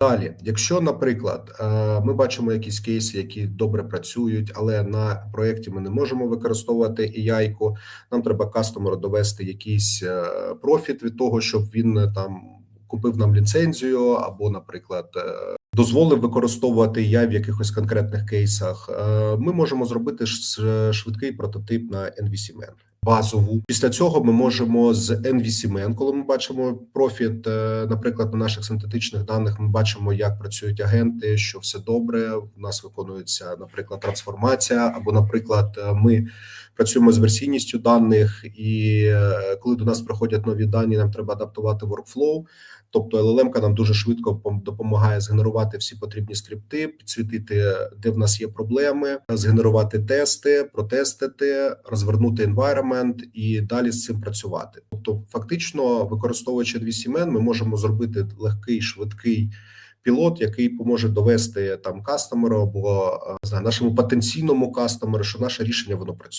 Далі, якщо, наприклад, е, ми бачимо якісь кейси, які добре працюють, але на проєкті ми не можемо використовувати AI, нам треба кастомеру довести якийсь е, профіт від того, щоб він е, там купив нам ліцензію, або, наприклад, дозволив використовувати AI в якихось конкретних кейсах. Ми можемо зробити швидкий прототип на NVCMN. Базову після цього ми можемо з NVCMN, коли ми бачимо профіт, е, наприклад, на наших синтетичних даних, ми бачимо, як працюють агенти, що все добре. У нас виконується, наприклад, трансформація, або, наприклад, е, ми працюємо з версійністю даних, і е, коли до нас приходять нові дані, нам треба адаптувати workflow. Тобто LLM нам дуже швидко пом- допомагає згенерувати всі потрібні скрипти, підсвітити, де в нас є проблеми, згенерувати тести, протестити, розвернути environment і далі з цим працювати. Тобто, фактично, використовуючи VCMN, ми можемо зробити легкий, швидкий пілот, який поможе довести там кастомеру або е, знаю, нашому потенційному кастомеру, що наше рішення воно працює.